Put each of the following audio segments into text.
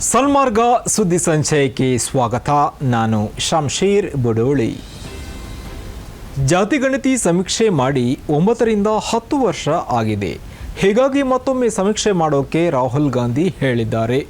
ಸಲ್ಮಾರ್ಗ ಸುದ್ದಿ ಸಂಚಯಕ್ಕೆ ಸ್ವಾಗತ. ನಾನು ಶಂಶೀರ್ ಬುಡೋಳಿ. ಜಾತಿಗಣತಿ ಸಮೀಕ್ಷೆ ಮಾಡಿ ಒಂಬತ್ತರಿಂದ ಹತ್ತು ವರ್ಷ ಆಗಿದೆ. ಹೀಗಾಗಿ ಮತ್ತೊಮ್ಮೆ ಸಮೀಕ್ಷೆ ಮಾಡೋಕೆ ರಾಹುಲ್ ಗಾಂಧಿ ಹೇಳಿದ್ದಾರೆ.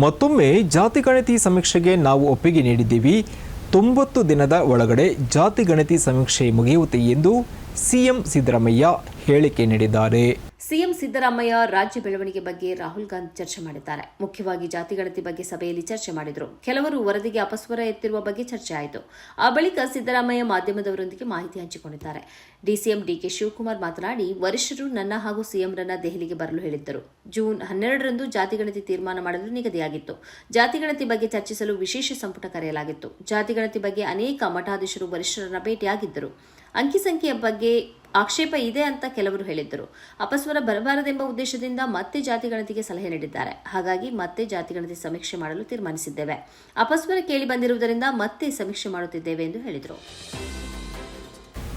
ಮತ್ತೊಮ್ಮೆ ಜಾತಿಗಣತಿ ಸಮೀಕ್ಷೆಗೆ ನಾವು ಒಪ್ಪಿಗೆ ನೀಡಿದ್ದೀವಿ. ತೊಂಬತ್ತು ದಿನದ ಒಳಗಡೆ ಜಾತಿಗಣತಿ ಸಮೀಕ್ಷೆ ಮುಗಿಯುತ್ತೆ ಎಂದು ಸಿಎಂ ಸಿದ್ದರಾಮಯ್ಯ ಹೇಳಿಕೆ ನೀಡಿದ್ದಾರೆ. ಸಿಎಂ ಸಿದ್ದರಾಮಯ್ಯ ರಾಜ್ಯ ಬೆಳವಣಿಗೆ ಬಗ್ಗೆ ರಾಹುಲ್ ಗಾಂಧಿ ಚರ್ಚೆ ಮಾಡಿದ್ದಾರೆ. ಮುಖ್ಯವಾಗಿ ಜಾತಿ ಗಣತಿ ಬಗ್ಗೆ ಸಭೆಯಲ್ಲಿ ಚರ್ಚೆ ಮಾಡಿದರು. ಕೆಲವರು ವರದಿಗೆ ಅಪಸ್ವರ ಎತ್ತಿರುವ ಬಗ್ಗೆ ಚರ್ಚೆ ಆಯಿತು. ಆ ಬಳಿಕ ಸಿದ್ದರಾಮಯ್ಯ ಮಾಧ್ಯಮದವರೊಂದಿಗೆ ಮಾಹಿತಿ ಹಂಚಿಕೊಂಡಿದ್ದಾರೆ. ಡಿಸಿಎಂ ಡಿಕೆ ಶಿವಕುಮಾರ್ ಮಾತನಾಡಿ, ವರಿಷ್ಠರು ನನ್ನ ಹಾಗೂ ಸಿಎಂರನ್ನ ದೆಹಲಿಗೆ ಬರಲು ಹೇಳಿದ್ದರು. ಜೂನ್ ಹನ್ನೆರಡರಂದು ಜಾತಿಗಣತಿ ತೀರ್ಮಾನ ಮಾಡಲು ನಿಗದಿಯಾಗಿತ್ತು. ಜಾತಿ ಗಣತಿ ಬಗ್ಗೆ ಚರ್ಚಿಸಲು ವಿಶೇಷ ಸಂಪುಟ ಕರೆಯಲಾಗಿತ್ತು. ಜಾತಿಗಣತಿ ಬಗ್ಗೆ ಅನೇಕ ಮಠಾಧೀಶರು ವರಿಷ್ಠರನ್ನ ಭೇಟಿಯಾಗಿದ್ದರು. ಅಂಕಿ ಸಂಖ್ಯೆಯ ಬಗ್ಗೆ ಆಕ್ಷೇಪ ಇದೆ ಅಂತ ಕೆಲವರು ಹೇಳಿದ್ದರು. ಅಪಸ್ವರ ಬರಬಾರದೆಂಬ ಉದ್ದೇಶದಿಂದ ಮತ್ತೆ ಜಾತಿಗಣತಿಗೆ ಸಲಹೆ ನೀಡಿದ್ದಾರೆ. ಹಾಗಾಗಿ ಮತ್ತೆ ಜಾತಿಗಣತಿ ಸಮೀಕ್ಷೆ ಮಾಡಲು ತೀರ್ಮಾನಿಸಿದ್ದೇವೆ. ಅಪಸ್ವರ ಕೇಳಿ ಬಂದಿರುವುದರಿಂದ ಮತ್ತೆ ಸಮೀಕ್ಷೆ ಮಾಡುತ್ತಿದ್ದೇವೆ ಎಂದು ಹೇಳಿದರು.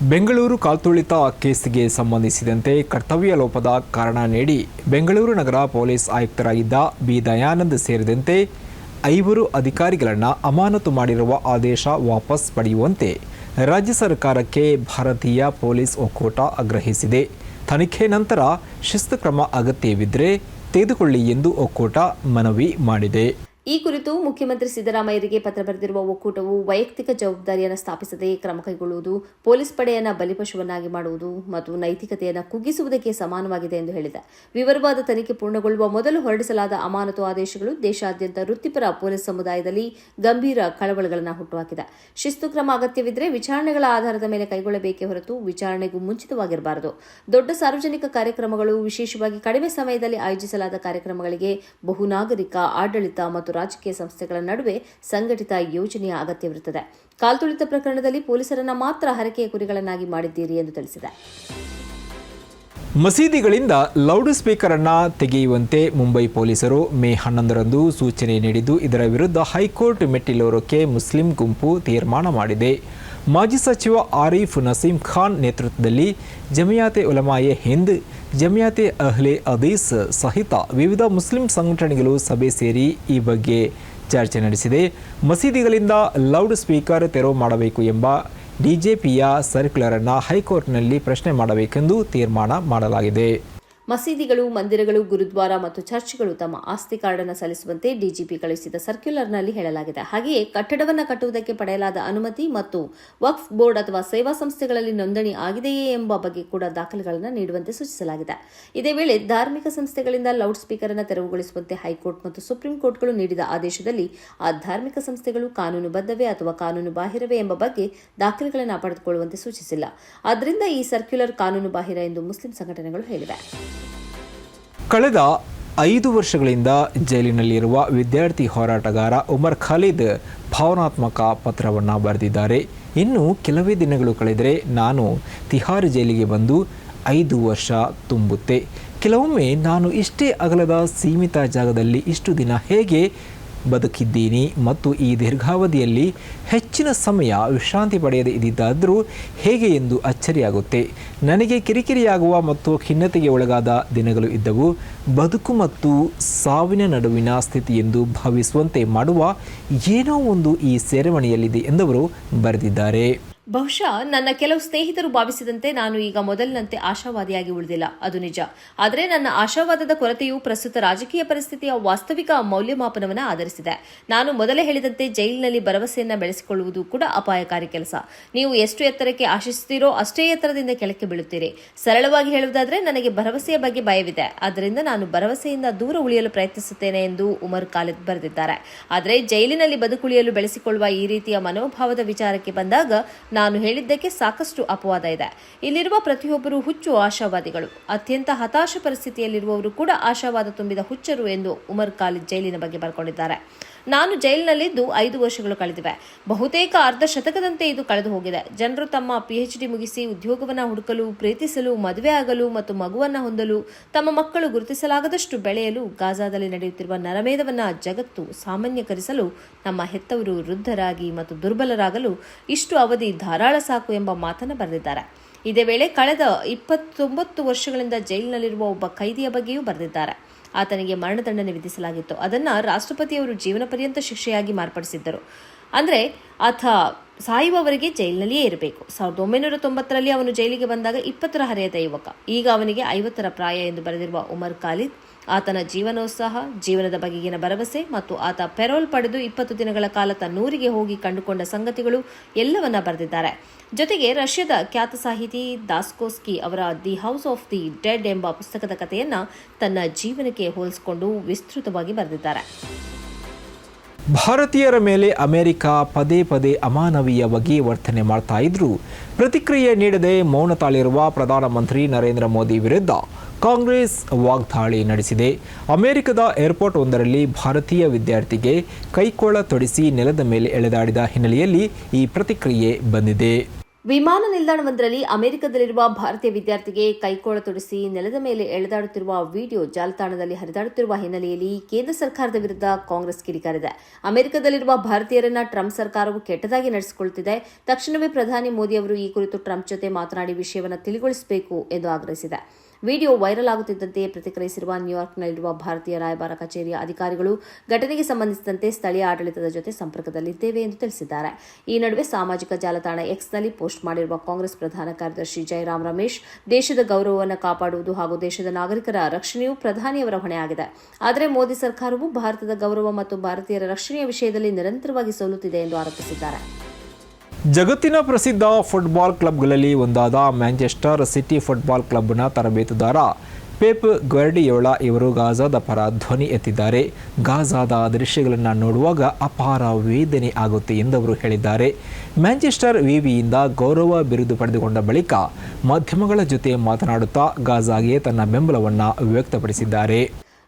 ಬೆಂಗಳೂರು ಕಾಲ್ತುಳಿತ ಕೇಸಿಗೆ ಸಂಬಂಧಿಸಿದಂತೆ ಕರ್ತವ್ಯ ಲೋಪದ ಕಾರಣ ನೀಡಿ ಬೆಂಗಳೂರು ನಗರ ಪೊಲೀಸ್ ಆಯುಕ್ತರಾಗಿದ್ದ ಬಿ. ದಯಾನಂದ್ ಸೇರಿದಂತೆ ಐವರು ಅಧಿಕಾರಿಗಳನ್ನು ಅಮಾನತು ಮಾಡಿರುವ ಆದೇಶ ವಾಪಸ್ ಪಡೆಯುವಂತೆ ರಾಜ್ಯ ಸರ್ಕಾರಕ್ಕೆ ಭಾರತೀಯ ಪೊಲೀಸ್ ಒಕ್ಕೂಟ ಆಗ್ರಹಿಸಿದೆ. ತನಿಖೆ ನಂತರ ಶಿಸ್ತು ಕ್ರಮ ಅಗತ್ಯವಿದ್ದರೆ ತೆಗೆದುಕೊಳ್ಳಿ ಎಂದು ಒಕ್ಕೂಟ ಮನವಿ ಮಾಡಿದೆ. ಈ ಕುರಿತು ಮುಖ್ಯಮಂತ್ರಿ ಸಿದ್ದರಾಮಯ್ಯರಿಗೆ ಪತ್ರ ಬರೆದಿರುವ ಒಕ್ಕೂಟವು ವೈಯಕ್ತಿಕ ಜವಾಬ್ದಾರಿಯನ್ನು ಸ್ಥಾಪಿಸದೆ ಕ್ರಮ ಕೈಗೊಳ್ಳುವುದು, ಪೊಲೀಸ್ ಪಡೆಯನ್ನು ಬಲಿಪಶುವನ್ನಾಗಿ ಮಾಡುವುದು ಮತ್ತು ನೈತಿಕತೆಯನ್ನು ಕುಗ್ಗಿಸುವುದಕ್ಕೆ ಸಮಾನವಾಗಿದೆ ಎಂದು ಹೇಳಿದೆ. ವಿವರವಾದ ತನಿಖೆ ಪೂರ್ಣಗೊಳ್ಳುವ ಮೊದಲು ಹೊರಡಿಸಲಾದ ಅಮಾನತು ಆದೇಶಗಳು ದೇಶಾದ್ಯಂತ ವೃತ್ತಿಪರ ಪೊಲೀಸ್ ಸಮುದಾಯದಲ್ಲಿ ಗಂಭೀರ ಕಳವಳಗಳನ್ನು ಹುಟ್ಟುಹಾಕಿದೆ. ಶಿಸ್ತು ಕ್ರಮ ಅಗತ್ಯವಿದ್ದರೆ ವಿಚಾರಣೆಗಳ ಆಧಾರದ ಮೇಲೆ ಕೈಗೊಳ್ಳಬೇಕೇ ಹೊರತು ವಿಚಾರಣೆಗೂ ಮುಂಚಿತವಾಗಿರಬಾರದು. ದೊಡ್ಡ ಸಾರ್ವಜನಿಕ ಕಾರ್ಯಕ್ರಮಗಳು ವಿಶೇಷವಾಗಿ ಕಡಿಮೆ ಸಮಯದಲ್ಲಿ ಆಯೋಜಿಸಲಾದ ಕಾರ್ಯಕ್ರಮಗಳಿಗೆ ಬಹುನಾಗರಿಕ, ಆಡಳಿತ ಮತ್ತು ರಾಜಕೀಯ ಸಂಸ್ಥೆಗಳ ನಡುವೆ ಸಂಘಟಿತ ಯೋಜನೆಯ ಅಗತ್ಯವಿರುತ್ತದೆ. ಕಾಲ್ತುಳಿತ ಪ್ರಕರಣದಲ್ಲಿ ಪೊಲೀಸರನ್ನ ಮಾತ್ರ ಹರಕೆಯ ಕುರಿಗಳನ್ನಾಗಿ ಮಾಡಿದ್ದೀರಿ ಎಂದು ತಿಳಿಸಿದೆ. ಮಸೀದಿಗಳಿಂದ ಲೌಡ್ ಸ್ಪೀಕರ್ ಅನ್ನ ತೆಗೆಯುವಂತೆ ಮುಂಬೈ ಪೊಲೀಸರು ಮೇ ಹನ್ನೊಂದರಂದು ಸೂಚನೆ ನೀಡಿದ್ದು, ಇದರ ವಿರುದ್ಧ ಹೈಕೋರ್ಟ್ ಮೆಟ್ಟಿಲೋರಕ್ಕೆ ಮುಸ್ಲಿಂ ಗುಂಪು ತೀರ್ಮಾನ ಮಾಡಿದೆ. ಮಾಜಿ ಸಚಿವ ಆರೀಫ್ ನಸೀಂ ಖಾನ್ ನೇತೃತ್ವದಲ್ಲಿ ಜಮಿಯಾತೆ ಉಲಮಾಯೆ ಹಿಂದ್, ಜಮಿಯಾತೆ ಅಹ್ಲೆ ಅದೀಸ್ ಸಹಿತ ವಿವಿಧ ಮುಸ್ಲಿಂ ಸಂಘಟನೆಗಳು ಸಭೆ ಸೇರಿ ಈ ಬಗ್ಗೆ ಚರ್ಚೆ ನಡೆಸಿದೆ. ಮಸೀದಿಗಳಿಂದ ಲೌಡ್ ಸ್ಪೀಕರ್ ತೆರವು ಮಾಡಬೇಕು ಎಂಬ ಡಿಜೆಪಿಯ ಸರ್ಕ್ಯುಲರ್ ಅನ್ನು ಹೈಕೋರ್ಟ್ನಲ್ಲಿ ಪ್ರಶ್ನೆ ಮಾಡಬೇಕೆಂದು ತೀರ್ಮಾನ ಮಾಡಲಾಗಿದೆ. ಮಸೀದಿಗಳು, ಮಂದಿರಗಳು, ಗುರುದ್ವಾರ ಮತ್ತು ಚರ್ಚ್ಗಳು ತಮ್ಮ ಆಸ್ತಿ ಕಾರ್ಡ್ ಅನ್ನು ಸಲ್ಲಿಸುವಂತೆ ಡಿಜಿಪಿ ಕಳುಹಿಸಿದ ಸರ್ಕ್ಯುಲರ್ನಲ್ಲಿ ಹೇಳಲಾಗಿದೆ. ಹಾಗೆಯೇ ಕಟ್ಟಡವನ್ನು ಕಟ್ಟುವುದಕ್ಕೆ ಪಡೆಯಲಾದ ಅನುಮತಿ ಮತ್ತು ವಕ್ಫ್ ಬೋರ್ಡ್ ಅಥವಾ ಸೇವಾ ಸಂಸ್ಥೆಗಳಲ್ಲಿ ನೋಂದಣಿ ಆಗಿದೆಯೇ ಎಂಬ ಬಗ್ಗೆ ಕೂಡ ದಾಖಲೆಗಳನ್ನು ನೀಡುವಂತೆ ಸೂಚಿಸಲಾಗಿದೆ. ಇದೇ ವೇಳೆ ಧಾರ್ಮಿಕ ಸಂಸ್ಥೆಗಳಿಂದ ಲೌಡ್ ಸ್ಪೀಕರ್ ಅನ್ನು ತೆರವುಗೊಳಿಸುವಂತೆ ಹೈಕೋರ್ಟ್ ಮತ್ತು ಸುಪ್ರೀಂ ಕೋರ್ಟ್ಗಳು ನೀಡಿದ ಆದೇಶದಲ್ಲಿ ಆ ಧಾರ್ಮಿಕ ಸಂಸ್ಥೆಗಳು ಕಾನೂನುಬದ್ಧವೇ ಅಥವಾ ಕಾನೂನು ಬಾಹಿರವೇ ಎಂಬ ಬಗ್ಗೆ ದಾಖಲೆಗಳನ್ನು ಪಡೆದುಕೊಳ್ಳುವಂತೆ ಸೂಚಿಸಿಲ್ಲ. ಆದ್ದರಿಂದ ಈ ಸರ್ಕ್ಯುಲರ್ ಕಾನೂನು ಬಾಹಿರ ಎಂದು ಮುಸ್ಲಿಂ ಸಂಘಟನೆಗಳು ಹೇಳಿವೆ. ಕಳೆದ ಐದು ವರ್ಷಗಳಿಂದ ಜೈಲಿನಲ್ಲಿರುವ ವಿದ್ಯಾರ್ಥಿ ಹೋರಾಟಗಾರ ಉಮರ್ ಖಾಲಿದ್ ಭಾವನಾತ್ಮಕ ಪತ್ರವನ್ನು ಬರೆದಿದ್ದಾರೆ. ಇನ್ನು ಕೆಲವೇ ದಿನಗಳು ಕಳೆದರೆ ನಾನು ತಿಹಾರ್ ಜೈಲಿಗೆ ಬಂದು ಐದು ವರ್ಷ ತುಂಬುತ್ತೆ. ಕೆಲವೊಮ್ಮೆ ನಾನು ಇಷ್ಟೇ ಅಗಲದ ಸೀಮಿತ ಜಾಗದಲ್ಲಿ ಇಷ್ಟು ದಿನ ಹೇಗೆ ಬದುಕಿದ್ದೀನಿ ಮತ್ತು ಈ ದೀರ್ಘಾವಧಿಯಲ್ಲಿ ಹೆಚ್ಚಿನ ಸಮಯ ವಿಶ್ರಾಂತಿ ಪಡೆಯದೇ ಇದ್ದಿದ್ದಾದರೂ ಹೇಗೆ ಎಂದು ಅಚ್ಚರಿಯಾಗುತ್ತೆ. ನನಗೆ ಕಿರಿಕಿರಿಯಾಗುವ ಮತ್ತು ಖಿನ್ನತೆಗೆ ಒಳಗಾದ ದಿನಗಳು ಇದ್ದವು. ಬದುಕು ಮತ್ತು ಸಾವಿನ ನಡುವಿನ ಸ್ಥಿತಿ ಎಂದು ಭಾವಿಸುವಂತೆ ಮಾಡುವ ಏನೋ ಒಂದು ಈ ಸೆರೆಮನೆಯಲ್ಲಿದೆ ಎಂದವರು ಬರೆದಿದ್ದಾರೆ. ಬಹುಶಃ ನನ್ನ ಕೆಲವು ಸ್ನೇಹಿತರು ಭಾವಿಸಿದಂತೆ ನಾನು ಈಗ ಮೊದಲಿನಂತೆ ಆಶಾವಾದಿಯಾಗಿ ಉಳಿದಿಲ್ಲ. ಅದು ನಿಜ. ಆದರೆ ನನ್ನ ಆಶಾವಾದದ ಕೊರತೆಯು ಪ್ರಸ್ತುತ ರಾಜಕೀಯ ಪರಿಸ್ಥಿತಿಯ ವಾಸ್ತವಿಕ ಮೌಲ್ಯಮಾಪನವನ್ನು ಆಧರಿಸಿದೆ. ನಾನು ಮೊದಲೇ ಹೇಳಿದಂತೆ ಜೈಲಿನಲ್ಲಿ ಭರವಸೆಯನ್ನು ಬೆಳೆಸಿಕೊಳ್ಳುವುದು ಕೂಡ ಅಪಾಯಕಾರಿ ಕೆಲಸ. ನೀವು ಎಷ್ಟು ಎತ್ತರಕ್ಕೆ ಆಶಿಸುತ್ತೀರೋ ಅಷ್ಟೇ ಎತ್ತರದಿಂದ ಕೆಳಕ್ಕೆ ಬೀಳುತ್ತೀರಿ. ಸರಳವಾಗಿ ಹೇಳುವುದಾದರೆ ನನಗೆ ಭರವಸೆಯ ಬಗ್ಗೆ ಭಯವಿದೆ. ಆದ್ದರಿಂದ ನಾನು ಭರವಸೆಯಿಂದ ದೂರ ಉಳಿಯಲು ಪ್ರಯತ್ನಿಸುತ್ತೇನೆ ಎಂದು ಉಮರ್ ಖಾಲಿದ್ ಬರೆದಿದ್ದಾರೆ. ಆದರೆ ಜೈಲಿನಲ್ಲಿ ಬದುಕುಳಿಯಲು ಬೆಳೆಸಿಕೊಳ್ಳುವ ಈ ರೀತಿಯ ಮನೋಭಾವದ ವಿಚಾರಕ್ಕೆ ಬಂದಾಗ ನಾನು ಹೇಳಿದ್ದಕ್ಕೆ ಸಾಕಷ್ಟು ಅಪವಾದ ಇದೆ. ಇಲ್ಲಿರುವ ಪ್ರತಿಯೊಬ್ಬರು ಹುಚ್ಚು ಆಶಾವಾದಿಗಳು. ಅತ್ಯಂತ ಹತಾಶ ಪರಿಸ್ಥಿತಿಯಲ್ಲಿರುವವರು ಕೂಡ ಆಶಾವಾದ ತುಂಬಿದ ಹುಚ್ಚರು ಎಂದು ಉಮರ್ ಖಾಲಿದ್ ಜೈಲಿನ ಬಗ್ಗೆ ಬರ್ಕೊಂಡಿದ್ದಾರೆ. ನಾನು ಜೈಲಿನಲ್ಲಿದ್ದು ಐದು ವರ್ಷಗಳು ಕಳೆದಿವೆ. ಬಹುತೇಕ ಅರ್ಧ ಶತಕದಂತೆ ಇದು ಕಳೆದು ಹೋಗಿದೆ. ಜನರು ತಮ್ಮ ಪಿಎಚ್ ಡಿ ಮುಗಿಸಿ ಉದ್ಯೋಗವನ್ನು ಹುಡುಕಲು, ಪ್ರೀತಿಸಲು, ಮದುವೆ ಆಗಲು ಮತ್ತು ಮಗುವನ್ನು ಹೊಂದಲು ತಮ್ಮ ಮಕ್ಕಳು ಗುರುತಿಸಲಾಗದಷ್ಟು ಬೆಳೆಯಲು ಗಾಜಾದಲ್ಲಿ ನಡೆಯುತ್ತಿರುವ ನರಮೇಧವನ್ನ ಜಗತ್ತು ಸಾಮಾನ್ಯಕರಿಸಲು ನಮ್ಮ ಹೆತ್ತವರು ವೃದ್ಧರಾಗಿ ಮತ್ತು ದುರ್ಬಲರಾಗಲು ಇಷ್ಟು ಅವಧಿ ಧಾರಾಳ ಸಾಕು ಎಂಬ ಮಾತನ್ನು ಬರೆದಿದ್ದಾರೆ. ಇದೇ ವೇಳೆ ಕಳೆದ ಇಪ್ಪತ್ತೊಂಬತ್ತು ವರ್ಷಗಳಿಂದ ಜೈಲಿನಲ್ಲಿರುವ ಒಬ್ಬ ಕೈದಿಯ ಬಗ್ಗೆಯೂ ಬರೆದಿದ್ದಾರೆ. ಆತನಿಗೆ ಮರಣದಂಡನೆ ವಿಧಿಸಲಾಗಿತ್ತು ಅದನ್ನ ರಾಷ್ಟ್ರಪತಿಯವರು ಜೀವನ ಪರ್ಯಂತ ಶಿಕ್ಷೆಯಾಗಿ ಮಾರ್ಪಡಿಸಿದ್ದರು. ಅಂದ್ರೆ ಆತ ಸಾಯುವವರೆಗೆ ಜೈಲಿನಲ್ಲಿಯೇ ಇರಬೇಕು. ಸಾವಿರದ ಒಂಬೈನೂರ ತೊಂಬತ್ತರಲ್ಲಿ ಅವನು ಜೈಲಿಗೆ ಬಂದಾಗ ಇಪ್ಪತ್ತರ ಹರೆಯದ ಯುವಕ. ಈಗ ಅವನಿಗೆ ಐವತ್ತರ ಪ್ರಾಯ ಎಂದು ಬರೆದಿರುವ ಉಮರ್ ಖಾಲಿದ್ ಆತನ ಜೀವನೋತ್ಸಾಹ ಜೀವನದ ಬಗೆಗಿನ ಭರವಸೆ ಮತ್ತು ಆತ ಪೆರೋಲ್ ಪಡೆದು ಇಪ್ಪತ್ತು ದಿನಗಳ ಕಾಲ ತನ್ನೂರಿಗೆ ಹೋಗಿ ಕಂಡುಕೊಂಡ ಸಂಗತಿಗಳು ಎಲ್ಲವನ್ನ ಬರೆದಿದ್ದಾರೆ. ಜೊತೆಗೆ ರಷ್ಯಾದ ಖ್ಯಾತ ಸಾಹಿತಿ ದಾಸ್ಕೋಸ್ಕಿ ಅವರ the house of the dead ಎಂಬ ಪುಸ್ತಕದ ಕಥೆಯನ್ನ ತನ್ನ ಜೀವನಕ್ಕೆ ಹೋಲಿಸಿಕೊಂಡು ವಿಸ್ತೃತವಾಗಿ ಬರೆದಿದ್ದಾರೆ. ಭಾರತೀಯರ ಮೇಲೆ ಅಮೆರಿಕ ಪದೇ ಪದೇ ಅಮಾನವೀಯವಾಗಿ ವರ್ತನೆ ಮಾಡ್ತಾ ಇದ್ರು. ಪ್ರತಿಕ್ರಿಯೆ ನೀಡದೆ ಮೌನ ತಾಳಿರುವ ಪ್ರಧಾನಮಂತ್ರಿ ನರೇಂದ್ರ ಮೋದಿ ವಿರುದ್ಧ ಕಾಂಗ್ರೆಸ್ ವಾಗ್ದಾಳಿ ನಡೆಸಿದೆ. ಅಮೆರಿಕದ ಏರ್ಪೋರ್ಟ್ ಒಂದರಲ್ಲಿ ಭಾರತೀಯ ವಿದ್ಯಾರ್ಥಿಗೆ ಕೈಕೋಳ ತೊಡಿಸಿ ನೆಲದ ಮೇಲೆ ಎಳೆದಾಡಿದ ಹಿನ್ನೆಲೆಯಲ್ಲಿ ಈ ಪ್ರತಿಕ್ರಿಯೆ ಬಂದಿದೆ. ವಿಮಾನ ನಿಲ್ದಾಣವೊಂದರಲ್ಲಿ ಅಮೆರಿಕದಲ್ಲಿರುವ ಭಾರತೀಯ ವಿದ್ಯಾರ್ಥಿಗೆ ಕೈಕೋಳ ತೊಡಿಸಿ ನೆಲದ ಮೇಲೆ ಎಳೆದಾಡುತ್ತಿರುವ ವಿಡಿಯೋ ಜಾಲತಾಣದಲ್ಲಿ ಹರಿದಾಡುತ್ತಿರುವ ಹಿನ್ನೆಲೆಯಲ್ಲಿ ಕೇಂದ್ರ ಸರ್ಕಾರದ ವಿರುದ್ಧ ಕಾಂಗ್ರೆಸ್ ಕಿಡಿಕಾರಿದೆ. ಅಮೆರಿಕದಲ್ಲಿರುವ ಭಾರತೀಯರನ್ನ ಟ್ರಂಪ್ ಸರ್ಕಾರವು ಕೆಟ್ಟದಾಗಿ ನಡೆಸಿಕೊಳ್ಳುತ್ತಿದೆ ತಕ್ಷಣವೇ ಪ್ರಧಾನಿ ಮೋದಿ ಅವರು ಈ ಕುರಿತು ಟ್ರಂಪ್ ಜೊತೆ ಮಾತನಾಡಿ ವಿಷಯವನ್ನು ತಿಳಿಗೊಳಿಸಬೇಕು ಎಂದು ಆಗ್ರಹಿಸಿದೆ. ವಿಡಿಯೋ ವೈರಲ್ ಆಗುತ್ತಿದ್ದಂತೆ ಪ್ರತಿಕ್ರಿಯಿಸಿರುವ ನ್ಯೂಯಾರ್ಕ್ನಲ್ಲಿರುವ ಭಾರತೀಯ ರಾಯಭಾರ ಕಚೇರಿಯ ಅಧಿಕಾರಿಗಳು ಘಟನೆಗೆ ಸಂಬಂಧಿಸಿದಂತೆ ಸ್ಥಳೀಯ ಆಡಳಿತದ ಜೊತೆ ಸಂಪರ್ಕದಲ್ಲಿದ್ದೇವೆ ಎಂದು ತಿಳಿಸಿದ್ದಾರೆ. ಈ ನಡುವೆ ಸಾಮಾಜಿಕ ಜಾಲತಾಣ ಎಕ್ಸ್ನಲ್ಲಿ ಪೋಸ್ಟ್ ಮಾಡಿರುವ ಕಾಂಗ್ರೆಸ್ ಪ್ರಧಾನ ಕಾರ್ಯದರ್ಶಿ ಜಯರಾಮ್ ರಮೇಶ್, ದೇಶದ ಗೌರವವನ್ನು ಕಾಪಾಡುವುದು ಹಾಗೂ ದೇಶದ ನಾಗರಿಕರ ರಕ್ಷಣೆಯು ಪ್ರಧಾನಿಯವರ ಹೊಣೆಯಾಗಿದೆ. ಆದರೆ ಮೋದಿ ಸರ್ಕಾರವು ಭಾರತದ ಗೌರವ ಮತ್ತು ಭಾರತೀಯರ ರಕ್ಷಣೆಯ ವಿಷಯದಲ್ಲಿ ನಿರಂತರವಾಗಿ ಸೋಲುತ್ತಿದೆ ಎಂದು ಆರೋಪಿಸಿದ್ದಾರೆ. ಜಗತ್ತಿನ ಪ್ರಸಿದ್ಧ ಫುಟ್ಬಾಲ್ ಕ್ಲಬ್ಗಳಲ್ಲಿ ಒಂದಾದ ಮ್ಯಾಂಚೆಸ್ಟರ್ ಸಿಟಿ ಫುಟ್ಬಾಲ್ ಕ್ಲಬ್ನ ತರಬೇತುದಾರ ಪೇಪ್ ಗ್ವರ್ಡಿಯೋಳ ಇವರು ಗಾಜಾದ ಪರ ಧ್ವನಿ ಎತ್ತಿದ್ದಾರೆ. ಗಾಜಾದ ದೃಶ್ಯಗಳನ್ನು ನೋಡುವಾಗ ಅಪಾರ ವೇದನೆ ಆಗುತ್ತೆ ಎಂದು ಅವರು ಹೇಳಿದ್ದಾರೆ. ಮ್ಯಾಂಚೆಸ್ಟರ್ ವಿವಿಯಿಂದ ಗೌರವ ಬಿರುದು ಪಡೆದುಕೊಂಡ ಬಳಿಕ ಮಾಧ್ಯಮಗಳ ಜೊತೆ ಮಾತನಾಡುತ್ತಾ ಗಾಜಾಗೆ ತನ್ನ ಬೆಂಬಲವನ್ನು ವ್ಯಕ್ತಪಡಿಸಿದ್ದಾರೆ.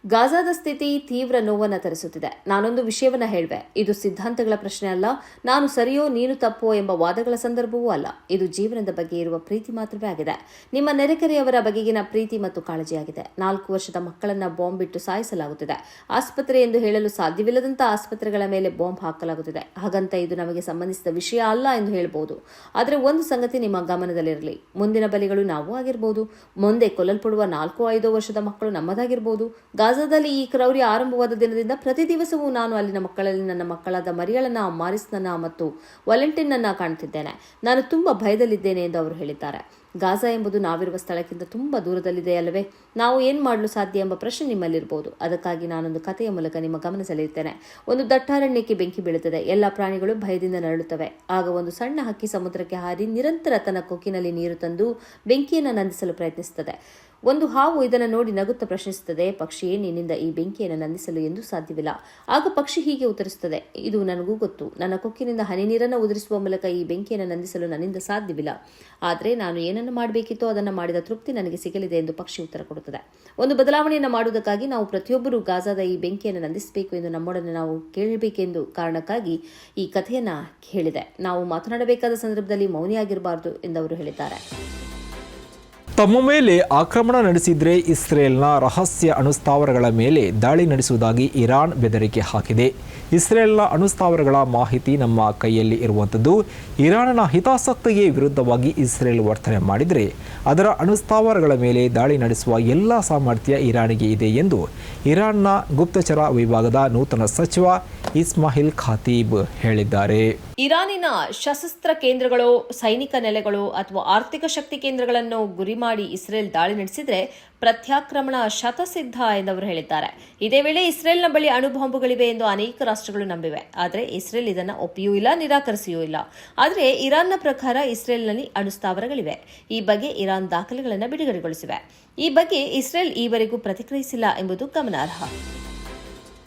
ಗಾಜಾದ ಸ್ಥಿತಿ ತೀವ್ರ ನೋವನ್ನು ತರಿಸುತ್ತಿದೆ. ನಾನೊಂದು ವಿಷಯವನ್ನು ಹೇಳುವೆ. ಇದು ಸಿದ್ಧಾಂತಗಳ ಪ್ರಶ್ನೆ ಅಲ್ಲ. ನಾನು ಸರಿಯೋ ನೀನು ತಪ್ಪೋ ಎಂಬ ವಾದಗಳ ಸಂದರ್ಭವೂ ಅಲ್ಲ. ಇದು ಜೀವನದ ಬಗ್ಗೆ ಇರುವ ಪ್ರೀತಿ ಮಾತ್ರವೇ ಆಗಿದೆ. ನಿಮ್ಮ ನೆರೆಕೆರೆಯವರ ಬಗೆಗಿನ ಪ್ರೀತಿ ಮತ್ತು ಕಾಳಜಿಯಾಗಿದೆ. ನಾಲ್ಕು ವರ್ಷದ ಮಕ್ಕಳನ್ನ ಬಾಂಬ್ ಬಿಟ್ಟು ಸಾಯಿಸಲಾಗುತ್ತಿದೆ. ಆಸ್ಪತ್ರೆ ಎಂದು ಹೇಳಲು ಸಾಧ್ಯವಿಲ್ಲದಂತಹ ಆಸ್ಪತ್ರೆಗಳ ಮೇಲೆ ಬಾಂಬ್ ಹಾಕಲಾಗುತ್ತಿದೆ. ಹಾಗಂತ ಇದು ನಮಗೆ ಸಂಬಂಧಿಸಿದ ವಿಷಯ ಅಲ್ಲ ಎಂದು ಹೇಳಬಹುದು ಆದರೆ ಒಂದು ಸಂಗತಿ ನಿಮ್ಮ ಗಮನದಲ್ಲಿರಲಿ. ಮುಂದಿನ ಬಲಿಗಳು ನಾವು ಆಗಿರಬಹುದು ಮುಂದೆ ಕೊಲ್ಲಲ್ಪಡುವ ನಾಲ್ಕು ಐದು ವರ್ಷದ ಮಕ್ಕಳು ನಮ್ಮದಾಗಿರಬಹುದು ಗಾಜಾದಲ್ಲಿ ಈ ಕ್ರೌರಿ ಆರಂಭವಾದ ದಿನದಿಂದ ಪ್ರತಿ ದಿವಸವೂ ನಾನು ಅಲ್ಲಿನ ಮಕ್ಕಳಲ್ಲಿ ನನ್ನ ಮಕ್ಕಳಾದ ಮರಿಯಳನ್ನ, ಮಾರಿಸ್ನನ್ನ ಮತ್ತು ವಾಲೆಂಟಿನ್ನನ್ನ ಕಾಣ್ತಿದ್ದೇನೆ. ನಾನು ತುಂಬಾ ಭಯದಲ್ಲಿದ್ದೇನೆ ಎಂದು ಅವರು ಹೇಳಿದ್ದಾರೆ. ಗಾಜಾ ಎಂಬುದು ನಾವಿರುವ ಸ್ಥಳಕ್ಕಿಂತ ತುಂಬ ದೂರದಲ್ಲಿದೆ ಅಲ್ಲವೇ? ನಾವು ಏನು ಮಾಡಲು ಸಾಧ್ಯ ಎಂಬ ಪ್ರಶ್ನೆ ನಿಮ್ಮಲ್ಲಿರಬಹುದು. ಅದಕ್ಕಾಗಿ ನಾನೊಂದು ಕಥೆಯ ಮೂಲಕ ನಿಮ್ಮ ಗಮನ ಸೆಳೆಯುತ್ತೇನೆ ಒಂದು ದಟ್ಟಾರಣ್ಯಕ್ಕೆ ಬೆಂಕಿ ಬೀಳುತ್ತದೆ. ಎಲ್ಲ ಪ್ರಾಣಿಗಳು ಭಯದಿಂದ ನರಳುತ್ತವೆ. ಆಗ ಒಂದು ಸಣ್ಣ ಹಕ್ಕಿ ಸಮುದ್ರಕ್ಕೆ ಹಾರಿ ನಿರಂತರ ತನ್ನ ಕೊಕ್ಕಿನಲ್ಲಿ ನೀರು ತಂದು ಬೆಂಕಿಯನ್ನು ನಂದಿಸಲು ಪ್ರಯತ್ನಿಸುತ್ತದೆ. ಒಂದು ಹಾವು ಇದನ್ನು ನೋಡಿ ನಗುತ್ತಾ ಪ್ರಶ್ನಿಸುತ್ತದೆ ಪಕ್ಷಿಯೇ ನಿನ್ನಿಂದ ಈ ಬೆಂಕಿಯನ್ನು ನಂದಿಸಲು ಎಂದು ಸಾಧ್ಯವಿಲ್ಲ. ಆಗ ಪಕ್ಷಿ ಹೀಗೆ ಉತ್ತರಿಸುತ್ತದೆ, ಇದು ನನಗೂ ಗೊತ್ತು. ನನ್ನ ಕೊಕ್ಕಿನಿಂದ ಹನಿ ನೀರನ್ನು ಉದುರಿಸುವ ಮೂಲಕ ಈ ಬೆಂಕಿಯನ್ನು ನಂದಿಸಲು ನನ್ನಿಂದ ಸಾಧ್ಯವಿಲ್ಲ. ಆದರೆ ನಾನು ಏನನ್ನು ಮಾಡಬೇಕಿತ್ತೋ ಅದನ್ನು ಮಾಡಿದ ತೃಪ್ತಿ ನನಗೆ ಸಿಗಲಿದೆ ಎಂದು ಪಕ್ಷಿ ಉತ್ತರ ಕೊಡುತ್ತದೆ. ಒಂದು ಬದಲಾವಣೆಯನ್ನು ಮಾಡುವುದಕ್ಕಾಗಿ ನಾವು ಪ್ರತಿಯೊಬ್ಬರೂ ಗಾಜಾದ ಈ ಬೆಂಕಿಯನ್ನು ನಂದಿಸಬೇಕು ಎಂದು ನಮ್ಮೊಡನೆ ನಾವು ಕೇಳಬೇಕೆಂದು ಕಾರಣಕ್ಕಾಗಿ ಈ ಕಥೆಯನ್ನು ಹೇಳಿದೆ ನಾವು ಮಾತನಾಡಬೇಕಾದ ಸಂದರ್ಭದಲ್ಲಿ ಮೌನಿಯಾಗಿರಬಾರದು ಅವರು ಹೇಳಿದ್ದಾರೆ. ತಮ್ಮ ಮೇಲೆ ಆಕ್ರಮಣ ನಡೆಸಿದ್ರೆ ಇಸ್ರೇಲ್ನ ರಹಸ್ಯ ಅಣುಸ್ಥಾವರಗಳ ಮೇಲೆ ದಾಳಿ ನಡೆಸುವುದಾಗಿ ಇರಾನ್ ಬೆದರಿಕೆ ಹಾಕಿದೆ. ಇಸ್ರೇಲ್ನ ಅಣುಸ್ಥಾವರಗಳ ಮಾಹಿತಿ ನಮ್ಮ ಕೈಯಲ್ಲಿ ಇರುವಂಥದ್ದು, ಇರಾನ್ನ ಹಿತಾಸಕ್ತಿಗೆ ವಿರುದ್ಧವಾಗಿ ಇಸ್ರೇಲ್ ವರ್ತನೆ ಮಾಡಿದರೆ ಅದರ ಅಣುಸ್ಥಾವರಗಳ ಮೇಲೆ ದಾಳಿ ನಡೆಸುವ ಎಲ್ಲ ಸಾಮರ್ಥ್ಯ ಇರಾನಿಗೆ ಇದೆ ಎಂದು ಇರಾನ್ನ ಗುಪ್ತಚರ ವಿಭಾಗದ ನೂತನ ಸಚಿವ ಇಸ್ಮಾಹಿಲ್ ಖಾತೀಬ್ ಹೇಳಿದ್ದಾರೆ. ಇರಾನಿನ ಸಶಸ್ತ್ರ ಕೇಂದ್ರಗಳು, ಸೈನಿಕ ನೆಲೆಗಳು ಅಥವಾ ಆರ್ಥಿಕ ಶಕ್ತಿ ಕೇಂದ್ರಗಳನ್ನು ಗುರಿ ಮಾಡಿ ಇಸ್ರೇಲ್ ದಾಳಿ ನಡೆಸಿದ್ರೆ ಪ್ರತ್ಯಾಕ್ರಮಣ ಶತಸಿದ್ಧ ಎಂದವರು ಹೇಳಿದ್ದಾರೆ. ಇದೇ ವೇಳೆ ಇಸ್ರೇಲ್ನ ಬಳಿ ಅಣುಬಾಂಬುಗಳಿವೆ ಎಂದು ಅನೇಕ ರಾಷ್ಟ್ರಗಳು ನಂಬಿವೆ. ಆದರೆ ಇಸ್ರೇಲ್ ಇದನ್ನು ಒಪ್ಪಿಯೂ ಇಲ್ಲ, ನಿರಾಕರಿಸಿಯೂ ಇಲ್ಲ. ಆದರೆ ಇರಾನ್ನ ಪ್ರಕಾರ ಇಸ್ರೇಲ್ನಲ್ಲಿ ಅಣುಸ್ಥಾವರಗಳಿವೆ. ಈ ಬಗ್ಗೆ ಇರಾನ್ ದಾಖಲೆಗಳನ್ನು ಬಿಡುಗಡೆಗೊಳಿಸಿವೆ. ಈ ಬಗ್ಗೆ ಇಸ್ರೇಲ್ ಈವರೆಗೂ ಪ್ರತಿಕ್ರಿಯಿಸಿಲ್ಲ ಎಂಬುದು ಗಮನಾರ್ಹ.